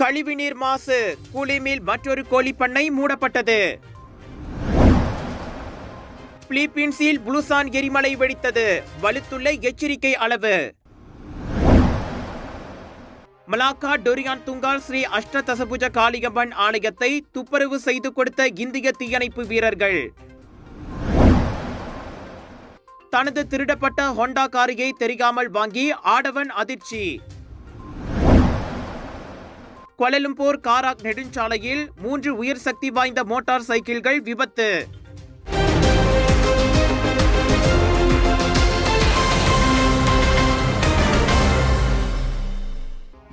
கழிவுநீர் மாசு குளிமில் மற்றொரு கோழி பண்ணை மூடப்பட்டது. பிலிப்பீன்ஸில் புளுசான் எரிமலை வெடித்தது. வலுத்துள்ள எச்சரிக்கை அளவு. Malacca Durian Tunggal Sri Ashtadasabuja Kaliamman ஆலயத்தை துப்புரவு செய்து கொடுத்த இந்திய தீயணைப்பு வீரர்கள். தனது திருடப்பட்ட ஹோண்டா காரியை தெரியாமல் வாங்கி ஆடவன் அதிர்ச்சி. கொலலும்பூர் காராக் நெடுஞ்சாலையில் மூன்று உயர் சக்தி வாய்ந்த மோட்டார் சைக்கிள்கள் விபத்து.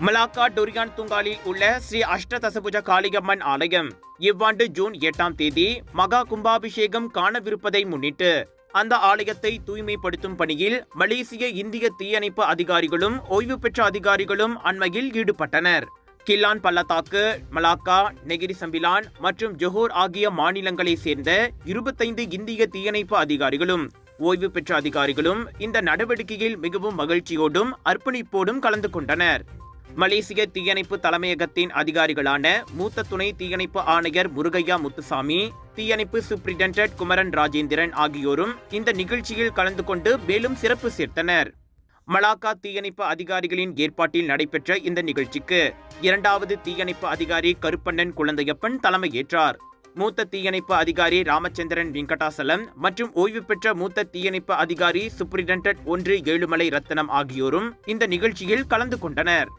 மலாக்கா டொரியான் துங்காலில் உள்ள ஸ்ரீ அஷ்டதசபுஜ காளியம்மன் ஆலயம். இவ்வாண்டு ஜூன் எட்டாம் தேதி மகா கும்பாபிஷேகம் காணவிருப்பதை முன்னிட்டு அந்த ஆலயத்தை தூய்மைப்படுத்தும் பணியில் மலேசிய இந்திய தீயணைப்பு அதிகாரிகளும் ஓய்வு பெற்ற அதிகாரிகளும் அண்மையில் ஈடுபட்டனர். கில்லான் பள்ளத்தாக்கு மலாக்கா நெகிரி சம்பிலான் மற்றும் ஜொஹோர் ஆகிய மாநிலங்களைச் சேர்ந்த இருபத்தைந்து இந்திய தீயணைப்பு அதிகாரிகளும் ஓய்வு பெற்ற அதிகாரிகளும் இந்த நடவடிக்கையில் மிகவும் மகிழ்ச்சியோடும் அர்ப்பணிப்போடும் கலந்து கொண்டனர். மலேசிய தீயணைப்பு தலைமையகத்தின் அதிகாரிகளான மூத்த துணை தீயணைப்பு ஆணையர் முருகையா முத்துசாமி தீயணைப்பு சூப்பரிண்டென்டன்ட் குமரன் ராஜேந்திரன் ஆகியோரும் இந்த நிகழ்ச்சியில் கலந்து கொண்டு மேலும் சிறப்பு சேர்த்தனர். மலாக்கா தீயணைப்பு அதிகாரிகளின் ஏற்பாட்டில் நடைபெற்ற இந்த நிகழ்ச்சிக்கு இரண்டாவது தீயணைப்பு அதிகாரி கருப்பண்ணன் குழந்தையப்பன் தலைமையேற்றார். மூத்த தீயணைப்பு அதிகாரி ராமச்சந்திரன் வெங்கடாசலம் மற்றும் ஓய்வு பெற்ற மூத்த தீயணைப்பு அதிகாரி சூப்பரிண்டென்டன்ட் ஒன்று ஏழுமலை ரத்தனம் ஆகியோரும் இந்த நிகழ்ச்சியில் கலந்து கொண்டனர்.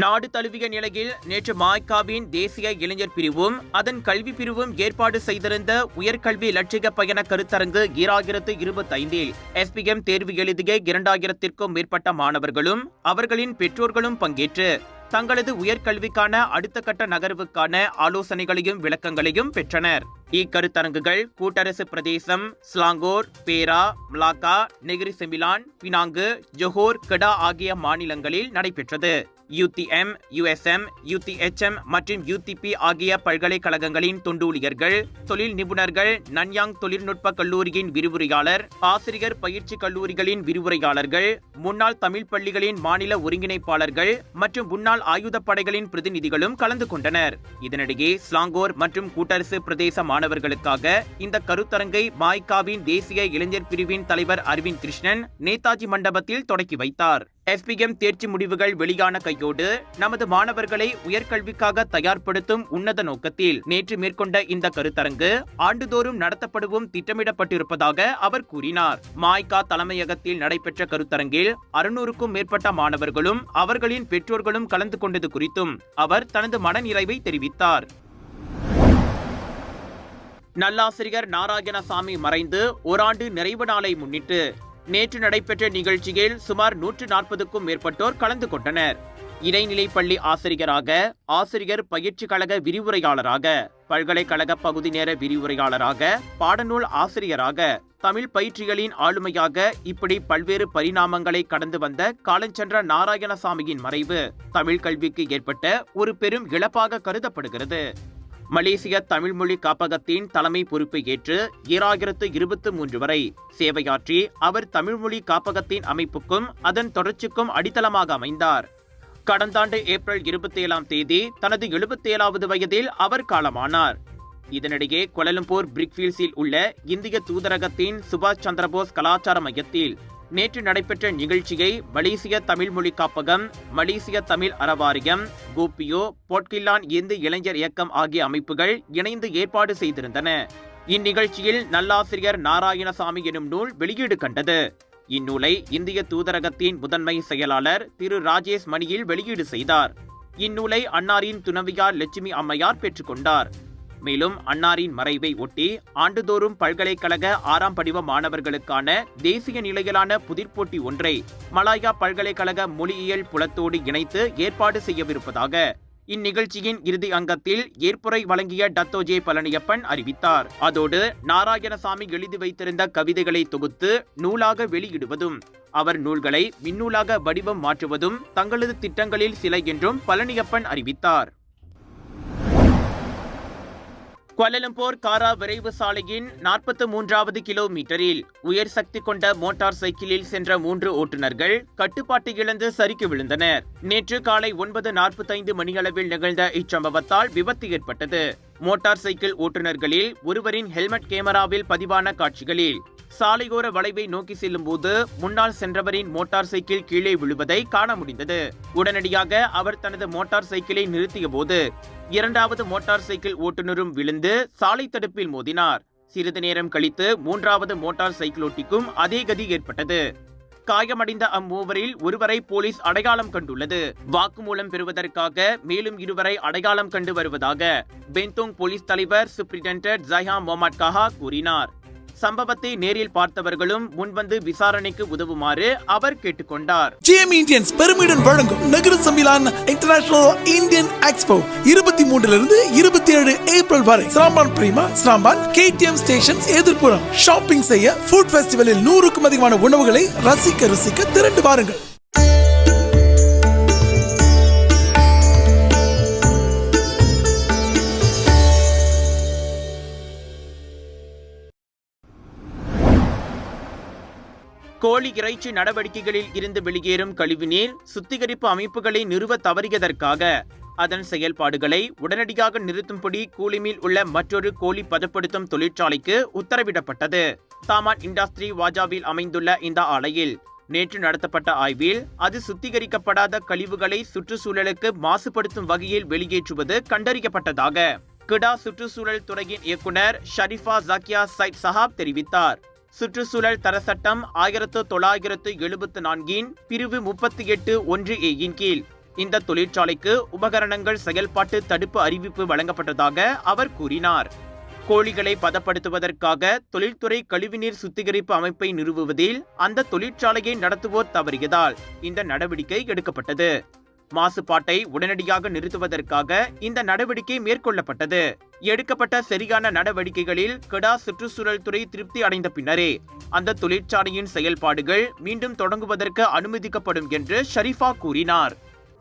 நாடு தழுவிய நிலையில் நேற்று மாய்காவின் தேசிய இளைஞர் பிரிவும் அதன் கல்வி பிரிவும் ஏற்பாடு செய்திருந்த உயர்கல்வி லட்சிய பயண கருத்தரங்கு ஈராயிரத்து இருபத்தைந்தில் எஸ்பிஎம் தேர்வு எழுதிய இரண்டாயிரத்திற்கும் மேற்பட்ட மாணவர்களும் அவர்களின் பெற்றோர்களும் பங்கேற்று தங்களது உயர்கல்விக்கான அடுத்த கட்ட நகர்வுக்கான ஆலோசனைகளையும் விளக்கங்களையும் பெற்றனர். இக்கருத்தரங்குகள் கூட்டரசு பிரதேசம் Selangor Perak Malacca Negeri Sembilan Penang Johor Kedah ஆகிய மாநிலங்களில் நடைபெற்றது. யூடிஎம் யுஎஸ்எம் யூடிஎச்எம் மற்றும் யூடிபி ஆகிய பல்கலைக்கழகங்களின் தொண்டூழியர்கள் தொழில் நிபுணர்கள் நன்யாங் தொழில்நுட்ப கல்லூரியின் விரிவுரையாளர் ஆசிரியர் பயிற்சி கல்லூரிகளின் விரிவுரையாளர்கள் முன்னாள் தமிழ் பள்ளிகளின் மாநில ஒருங்கிணைப்பாளர்கள் மற்றும் முன்னாள் ஆயுதப்படைகளின் பிரதிநிதிகளும் கலந்து கொண்டனர். இதனிடையே ஸ்லாங்கோர் மற்றும் கூட்டரசு பிரதேச மாணவர்களுக்காக இந்த கருத்தரங்கை மாய்காவின் தேசிய இளைஞர் பிரிவின் தலைவர் அரவிந்த் கிருஷ்ணன் நேதாஜி மண்டபத்தில் தொடக்கி வைத்தார். எஸ்பிஎம் தேர்ச்சி முடிவுகள் வெளியான கையோடு நமது மாணவர்களை உயர்கல்விக்காக தயார்படுத்தும் உன்னத நோக்கத்தில் நேற்று மேற்கொண்ட இந்த கருத்தரங்கு ஆண்டுதோறும் நடத்தப்படவும் திட்டமிடப்பட்டிருப்பதாக அவர் கூறினார். மாய்கா தலைமையகத்தில் நடைபெற்ற கருத்தரங்கில் அறுநூறுக்கும் மேற்பட்ட மாணவர்களும் அவர்களின் பெற்றோர்களும் கலந்து கொண்டது குறித்தும் அவர் தனது மனநிறைவை தெரிவித்தார். நல்லாசிரியர் நாராயணசாமி மறைந்து ஓராண்டு நிறைவு நாளை முன்னிட்டு நேற்று நடைபெற்ற நிகழ்ச்சியில் சுமார் நூற்று நாற்பதுக்கும் மேற்பட்டோர் கலந்து கொண்டனர். இடைநிலை பள்ளி ஆசிரியராக ஆசிரியர் பயிற்சி கழக விரிவுரையாளராக பல்கலைக்கழக பகுதி நேர விரிவுரையாளராக பாடநூல் ஆசிரியராக தமிழ் பயிற்சிகளின் ஆளுமையாக இப்படி பல்வேறு பரிணாமங்களை கடந்து வந்த காலஞ்சென்ற நாராயணசாமியின் மறைவு தமிழ் கல்விக்கு ஏற்பட்ட ஒரு பெரும் இழப்பாக கருதப்படுகிறது. மலேசிய தமிழ்மொழி காப்பகத்தின் தலைமை பொறுப்பை ஏற்று ஈராயிரத்து இருபத்தி மூன்று வரை சேவையாற்றி அவர் தமிழ்மொழி காப்பகத்தின் அமைப்புக்கும் அதன் தொடர்ச்சிக்கும் அடித்தளமாக அமைந்தார். கடந்த ஆண்டு ஏப்ரல் இருபத்தி ஏழாம் தேதி தனது எழுபத்தி ஏழாவது வயதில் அவர் காலமானார். இதனிடையே கொலலம்பூர் பிரிக்ஃபீல்ஸில் உள்ள இந்திய தூதரகத்தின் சுபாஷ் சந்திரபோஸ் கலாச்சார மையத்தில் நேற்று நடைபெற்ற நிகழ்ச்சியை மலேசிய தமிழ் மொழி காப்பகம் மலேசிய தமிழ் அறவாரியம் கோபியோ பொட்கில்லான் இந்து இளைஞர் இயக்கம் ஆகிய அமைப்புகள் இணைந்து ஏற்பாடு செய்திருந்தன. இந்நிகழ்ச்சியில் நல்லாசிரியர் நாராயணசாமி எனும் நூல் வெளியீடு கண்டது. இந்நூலை இந்திய தூதரகத்தின் முதன்மை செயலாளர் திரு ராஜேஷ் மணியில் வெளியீடு செய்தார். இந்நூலை அன்னாரின் துணவியார் லட்சுமி அம்மையார் பெற்றுக்கொண்டார். மேலும் அன்னாரின் மறைவை ஒட்டி ஆண்டுதோறும் பல்கலைக்கழக ஆறாம் படிவ மாணவர்களுக்கான தேசிய நிலையிலான புதிர்போட்டி ஒன்றை மலாயா பல்கலைக்கழக மொழியியல் புலத்தோடு இணைத்து ஏற்பாடு செய்யவிருப்பதாக இந்நிகழ்ச்சியின் இறுதி அங்கத்தில் ஏற்புரை வழங்கிய டத்தோஜே பழனியப்பன் அறிவித்தார். அதோடு நாராயணசாமி எழுதி வைத்திருந்த கவிதைகளை தொகுத்து நூலாக வெளியிடுவதும் அவர் நூல்களை மின்னூலாக வடிவம் மாற்றுவதும் தங்களது திட்டங்களில் சில என்றும் பழனியப்பன் அறிவித்தார். குவாலலம்பூர் காரா விரைவு சாலையின் நாற்பத்து மூன்றாவது கிலோமீட்டரில் உயர் சக்தி கொண்ட மோட்டார் சைக்கிளில் சென்ற மூன்று ஓட்டுநர்கள் கட்டுப்பாட்டு இழந்து சரிக்கு விழுந்தனர். நேற்று காலை ஒன்பது நாற்பத்தைந்து மணியளவில் நிகழ்ந்த இச்சம்பவத்தால் விபத்து ஏற்பட்டது. மோட்டார் சைக்கிள் ஓட்டுநர்களில் ஒருவரின் ஹெல்மெட் கேமராவில் பதிவான காட்சிகளில் சாலையோர வளைவை நோக்கி செல்லும் போது முன்னால் சென்றவரின் மோட்டார் சைக்கிள் கீழே விழுவதை காண முடிந்தது. உடனடியாக அவர் தனது மோட்டார் சைக்கிளை நிறுத்திய போது இரண்டாவது மோட்டார் சைக்கிள் ஓட்டுநரும் விழுந்து சாலை தடுப்பில் மோதினார். சிறிது நேரம் கழித்து மூன்றாவது மோட்டார் சைக்கிள் ஓட்டிக்கும் அதே கதி ஏற்பட்டது. காயமடைந்த அம்மூவரில் ஒருவரை போலீஸ் அடையாளம் கண்டுள்ளது. வாக்குமூலம் பெறுவதற்காக மேலும் இருவரை அடையாளம் கண்டு வருவதாக பெந்தோங் போலீஸ் தலைவர் சூப்பரிண்டென்டன்ட் ஜஹா மொஹமட் கூறினார். சம்பவத்தை நேரில் பார்த்தவர்களும் முன்வந்து விசாரணைக்கு உதவுமாறு அவர் கேட்டுக்கொண்டார். ஜிஎம் இந்தியன்ஸ் பெருமிடன் வழங்கும் நகர சமிலான் இன்டர்நேஷனல் இந்தியன் எக்ஸ்போ இருபத்தி மூன்றிலிருந்து இருபத்தி ஏழு ஏப்ரல் வரை சாம்பான் பிரீமா சாம்பான் கேடிஎம் ஸ்டேஷன்ஸ் எதிர்ப்புறம். ஷாப்பிங் செய்ய ஃபுட் ஃபெஸ்டிவலில் நூறுக்கும் அதிகமான உணவுகளை ரசிக்க ருசிக்க திரண்டு வாருங்கள். கோழி இறைச்சி நடவடிக்கைகளில் இருந்து வெளியேறும் கழிவுநீர் சுத்திகரிப்பு அமைப்புகளை நிறுவ தவறியதற்காக அதன் செயல்பாடுகளை உடனடியாக நிறுத்தும்படி கூலிமில் உள்ள மற்றொரு கோழி பதப்படுத்தும் தொழிற்சாலைக்கு உத்தரவிடப்பட்டது. தாமான் இண்டஸ்ட்ரி வாஜாவில் அமைந்துள்ள இந்த ஆலையில் நேற்று நடத்தப்பட்ட ஆய்வில் அது சுத்திகரிக்கப்படாத கழிவுகளை சுற்றுச்சூழலுக்கு மாசுபடுத்தும் வகையில் வெளியேற்றுவது கண்டறியப்பட்டதாக. கிடா சுற்றுச்சூழல் துறையின் இயக்குனர் ஷரிஃபா ஜக்கியா சைட் சஹாப் தெரிவித்தார். சுற்றுச்சூழல் தர சட்டம் ஆயிரத்து தொள்ளாயிரத்து எழுபத்து நான்கின் பிரிவு முப்பத்தி எட்டு ஒன்று ஏயின் கீழ். இந்த தொழிற்சாலைக்கு உபகரணங்கள் செயல்பாட்டு தடுப்பு அறிவிப்பு வழங்கப்பட்டதாக அவர் கூறினார். கோழிகளை பதப்படுத்துவதற்காக தொழில்துறை கழிவுநீர் சுத்திகரிப்பு அமைப்பை நிறுவுவதில் அந்த தொழிற்சாலையை நடத்துவோர் தவறியதால் இந்த நடவடிக்கை எடுக்கப்பட்டது. மாசுபாட்டை உடனடியாக நிறுத்துவதற்காக இந்த நடவடிக்கை மேற்கொள்ளப்பட்டது. எடுக்கப்பட்ட சரியான நடவடிக்கைகளில் கெடா சுற்றுச்சூழல் துறை திருப்தி அடைந்த பின்னரே அந்த தொழிற்சாலையின் செயல்பாடுகள் மீண்டும் தொடங்குவதற்கு அனுமதிக்கப்படும் என்று ஷரீஃபா கூறினார்.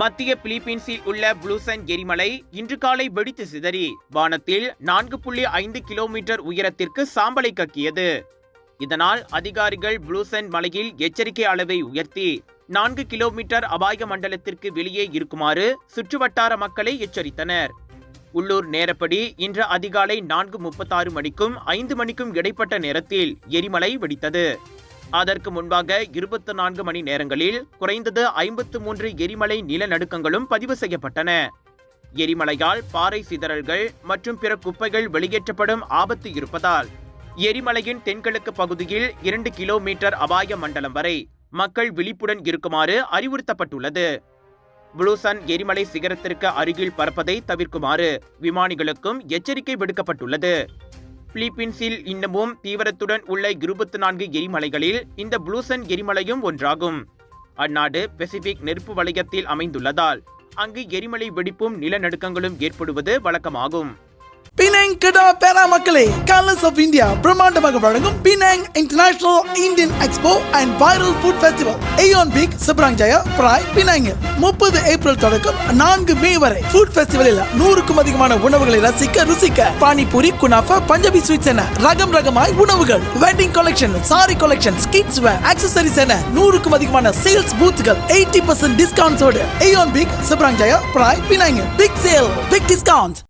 மத்திய பிலிப்பீன்ஸில் உள்ள புளூசன் எரிமலை இன்று காலை வெடித்து சிதறி வானத்தில் நான்கு புள்ளி ஐந்து கிலோமீட்டர் உயரத்திற்கு சாம்பலை கக்கியது. இதனால் அதிகாரிகள் புளூசன் மலையில் எச்சரிக்கை அளவை உயர்த்தி நான்கு கிலோமீட்டர் அபாய மண்டலத்திற்கு வெளியே இருக்குமாறு சுற்றுவட்டார மக்களை எச்சரித்தனர். உள்ளூர் நேரப்படி இன்று அதிகாலை நான்கு முப்பத்தாறு மணிக்கும் ஐந்து மணிக்கும் இடைப்பட்ட நேரத்தில் எரிமலை வெடித்தது. அதற்கு முன்பாக இருபத்தி நான்கு மணி நேரங்களில் குறைந்தது ஐம்பத்து மூன்று எரிமலை நிலநடுக்கங்களும் பதிவு செய்யப்பட்டன. எரிமலையால் பாறை சிதறல்கள் மற்றும் பிற குப்பைகள் வெளியேற்றப்படும் ஆபத்து இருப்பதால் எரிமலையின் தென்கிழக்கு பகுதியில் இரண்டு கிலோமீட்டர் அபாய மண்டலம் வரை மக்கள் விழிப்புடன் இருக்குமாறு அறிவுறுத்தப்பட்டுள்ளது. புளூசன் எரிமலை சிகரத்திற்கு அருகில் பறப்பதை தவிர்க்குமாறு விமானிகளுக்கும் எச்சரிக்கை விடுக்கப்பட்டுள்ளது. பிலிப்பீன்ஸில் இன்னமும் தீவிரத்துடன் உள்ள இருபத்தி நான்கு எரிமலைகளில் இந்த ப்ளூசன் எரிமலையும் ஒன்றாகும். அந்நாடு பெசிபிக் நெருப்பு வளையத்தில் அமைந்துள்ளதால் அங்கு எரிமலை வெடிப்பும் நிலநடுக்கங்களும் ஏற்படுவது வழக்கமாகும். பினாங் கடா பேரா மக்களே கலர்ஸ் ஆஃப் இந்தியா பிரம்மாண்டமாக வழங்கும் Penang international Indian expo and viral food festival AEON big Seberang Jaya Perai பினாங்கில் முப்பது ஏப்ரல் தொடக்கம் நான்கு மே வரை. ஃபுட் ஃபெஸ்டிவலில் நூறுக்கும் அதிகமான உணவுகளை ரசிக்க ருசிக்க. பானிபூரி குனாஃபா பஞ்சாபி ஸ்வீட்ஸ் என ரகம் ரகமாய் உணவுகள். Wedding collection sari collection kids wear accessories என நூறுக்கும் அதிகமான சேல்ஸ் பூத்துகள் eighty percent டிஸ்கவுண்ட்ஸோடு AEON Big Seberang Jaya Prai பினாங்கில் big sale big discount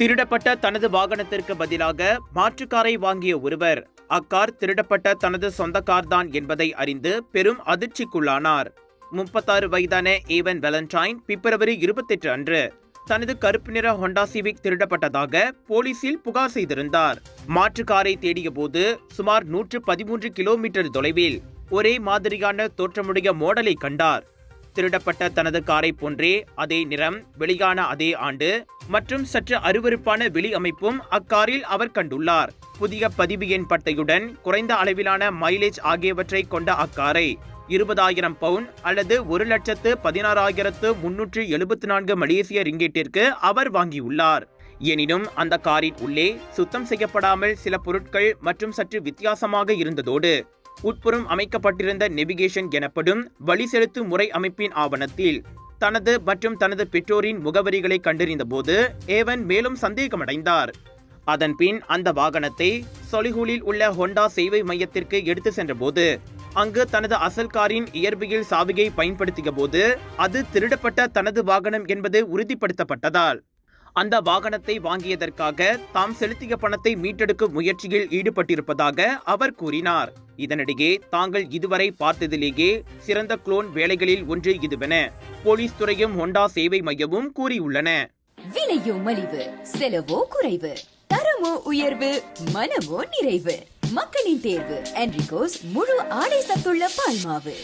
திருடப்பட்ட தனது வாகனத்திற்கு பதிலாக மாற்றுக்காரை வாங்கிய ஒருவர். அக்கார் திருடப்பட்ட தனது சொந்த கார்தான் என்பதை அறிந்து பெரும் அதிர்ச்சிக்குள்ளானார். முப்பத்தாறு வயதான ஏவன் வேலண்டைன் பிப்ரவரி இருபத்தெட்டு அன்று தனது கருப்பு நிற ஹொண்டா சிவிக் திருடப்பட்டதாக போலீசில் புகார் செய்திருந்தார். மாற்று காரை தேடிய போது சுமார் நூற்று பதிமூன்று கிலோமீட்டர் தொலைவில் ஒரே மாதிரியான தோற்றமுடைய மோடலை கண்டார். திருடப்பட்ட தனது காரை போன்றே அதே நிறம் வெளியான அதே ஆண்டு மற்றும் சற்று அருவருப்பான வெளி அமைப்பும் அக்காரில் அவர் கண்டுள்ளார். புதிய பதிவு எண் பட்டையுடன் குறைந்த அளவிலான மைலேஜ் ஆகியவற்றை கொண்ட அக்காரை இருபதாயிரம் பவுன் அல்லது ஒரு லட்சத்து பதினாறாயிரத்து முன்னூற்று எழுபத்தி நான்கு மலேசிய ரிங்கேட்டிற்கு அவர் வாங்கியுள்ளார். எனினும் அந்த காரின் உள்ளே சுத்தம் செய்யப்படாமல் சில பொருட்கள் மற்றும் சற்று வித்தியாசமாக இருந்ததோடு உட்புறம் அமைக்கப்பட்டிருந்த நெவிகேஷன் எனப்படும் வழி செலுத்தும் முறை அமைப்பின் ஆவணத்தில் தனது மற்றும் தனது பெற்றோரின் முகவரிகளை கண்டறிந்தபோது ஏவன் மேலும் சந்தேகமடைந்தார். அதன்பின் அந்த வாகனத்தை சொலிஹூலில் உள்ள ஹோண்டா சேவை மையத்திற்கு எடுத்து சென்றபோது அங்கு தனது அசல் காரின் இயற்பியல் சாவியை பயன்படுத்திய போது அது திருடப்பட்ட தனது வாகனம் என்பது உறுதிப்படுத்தப்பட்டதால் அந்த வாகனத்தை வாங்கியதற்காக தாம் செலுத்திய பணத்தை மீட்டெடுக்கும் முயற்சியில் ஈடுபட்டிருப்பதாக அவர் கூறினார். இதனிடையே தாங்கள் இதுவரை பார்த்ததிலேயே சிறந்த குளோன் வேலைகளில் ஒன்று இதுவென போலீஸ் துறையும் ஹோண்டா சேவை மையமும் கூறியுள்ளன. விலையோ மலிவு செலவோ குறைவு தரமோ உயர்வு மனமோ நிறைவு மக்களின் தேர்வு என்ரிகோஸ் முழு ஆடை சத்துள்ள பால்மாவு.